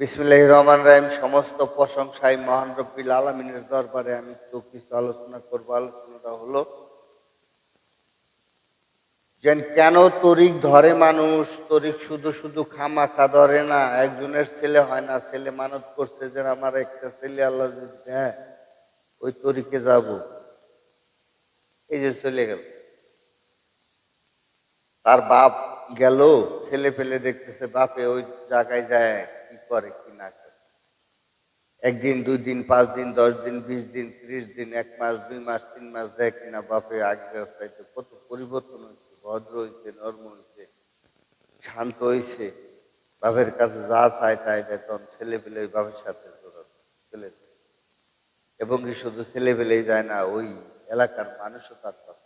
বিসমিল্লাহ রহমান রাহিম, সমস্ত প্রশংসায় মহান রব্বিল আলমিনের দরবারে আমি তো কিছু আলোচনা করব। আলোচনাটা হলো যে কেন তরিক ধরে মানুষ? তরিক শুধু শুধু খামাখা ধরে না, একজনের ছেলে হয় না, ছেলে মানত করছে যে আমার একটা ছেলে আল্লাহ হ্যাঁ ওই তরিকে যাব। এই যে চলে গেল। তার বাপ গেল, ছেলে পেলে দেখতেছে বাপে ওই জায়গায় যায়। কি করে, কি না করে? একদিন দুই দিন পাঁচ দিন দশ দিন বিশ দিন ত্রিশ দিন এক মাস, দুই মাস, তিন মাস দেয় কিনা বাপে আগের চাইতে কত পরিবর্তন হয়েছে, ভদ্র হয়েছে, নর্ম হয়েছে, শান্ত হয়েছে। বাপের কাছে যা চায় তাই দেয়, তখন ছেলে পেলে ওই বাপের সাথে ছেলে এবং কি শুধু ছেলে পেলেই যায় না, ওই এলাকার মানুষও তার পাশে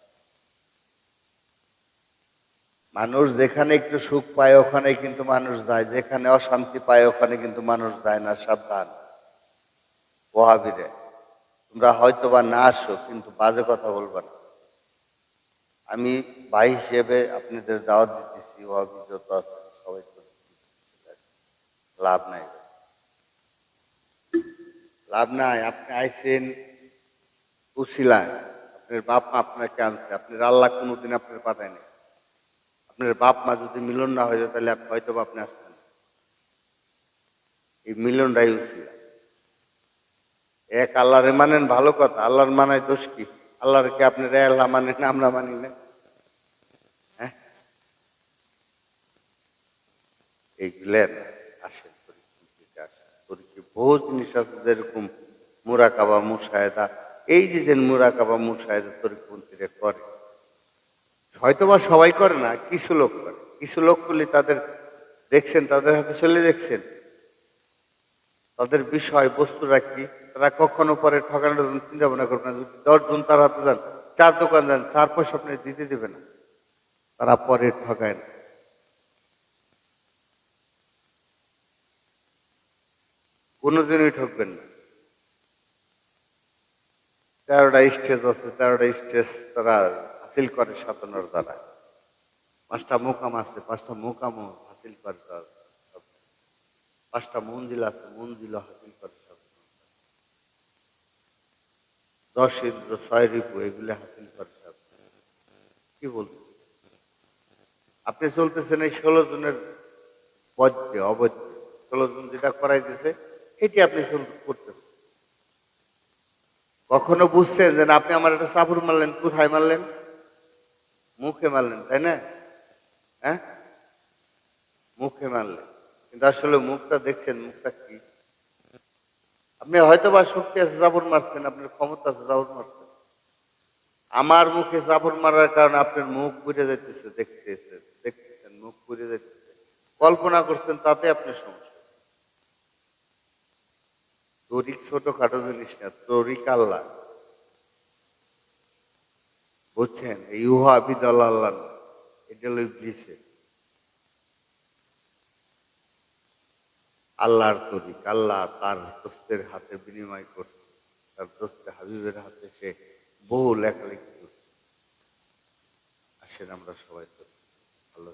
মানুষ যেখানে একটু সুখ পায়, ওখানে কিন্তু মানুষ যায়। যেখানে অশান্তি পায়, ওখানে কিন্তু মানুষ যায় না। সাবধান। ওহাবিরে তোমরা হয়তো বা না আসো, কিন্তু বাজে কথা বলবা না। আমি ভাই হিসেবে আপনাদের দাওয়াত দিতেছি ওহাবি যত আছেন সবাই লাভ নাই। লাভ নাই। আপনি আইসেন উছিলায় আপনার বাপ আপনাকে আনছে। আপনার আল্লাহ কোনোদিন আপনার পাঠায় নাই আপনার বাপ মা যদি মিলন না হয়ে যায়, তাহলে হয়তো বা আপনি আসতেন। এই মিলনটাই উচিত। এক আল্লাহরে মানেন ভালো কথা, আল্লাহর মানায় দোষ কি? আল্লাহর কি আপনি রে আল্লাহ মানেন আমরা মানি না? হ্যাঁ? এইগুলেন আসেন পরীক্ষা। বহু জিনিস আছে যেরকম মুরাকাবা মুসায়দা। এই যে যে মুরাকাবা মুসায়দা তরিকপন্থীরা করে হয়তো বা সবাই করে না, কিছু লোক করে। কিছু লোক করলে তাদের দেখছেন, তাদের হাতে চলে দেখছেন। তাদের বিষয়, বস্তুরা কি? তারা কখনো পরে ঠকানোর জন্য চিন্তা ভাবনা করবে না। যদি দশজন তার হাতে যান, চার দোকান যান, চার পয়সা আপনি দিতে দেবে না। তারা পরে ঠকায় না। কোনোদিনই ঠকবেন না। তেরোটা স্টেজ আছে, তেরোটা স্টেজ তারা হাসিল করে সাতানোর দ্বারা। পাঁচটা মোকাম আছে, পাঁচটা মোকামও হাসিল করে পাঁচটা মঞ্জিল আছে, মঞ্জিলও হাসিল করে দশ ইন্দ্র, ছয় রিপু, এগুলো হাসিল করে কি বলতে আপনি চলতেছেন এই ষোলো জনের বদ্ধে অবৈধ। ষোলো জন যেটা করাই দিছে এটি আপনি করতেছেন। কখনো বুঝছেন যে আপনি আমার একটা চাপুর মারলেন, কোথায় মারলেন? মুখে মারলেন, তাই না? হ্যাঁ? মুখে মারলেন। কিন্তু আসলে মুখটা দেখছেন, মুখটা কি? আপনি হয়তো বা শক্তি আছে জাবর মারছেন, আপনার ক্ষমতা আছে জাবর মারছেন। আমার মুখে জাবর মারার কারণে আপনার মুখ পুড়ে যাইতেছে, দেখতেছে, দেখতেছেন, মুখ পুড়ে যাইতেছে। কল্পনা করছেন তাতে আপনি সমস্যা তরিক ছোটখাটো জিনিস না, তরিক আল্লাহ। বুঝছেন? এই উহা আবিদল আল্লাহ এটা হলো ইবলিসে আল্লাহর তরিক, আল্লাহ তার দোস্তের হাতে বিনিময় করছে। তার দোস্তে হাবিবের হাতে সে বহু লেখালেখি করছে। আসেন আমরা সবাই তো ভালো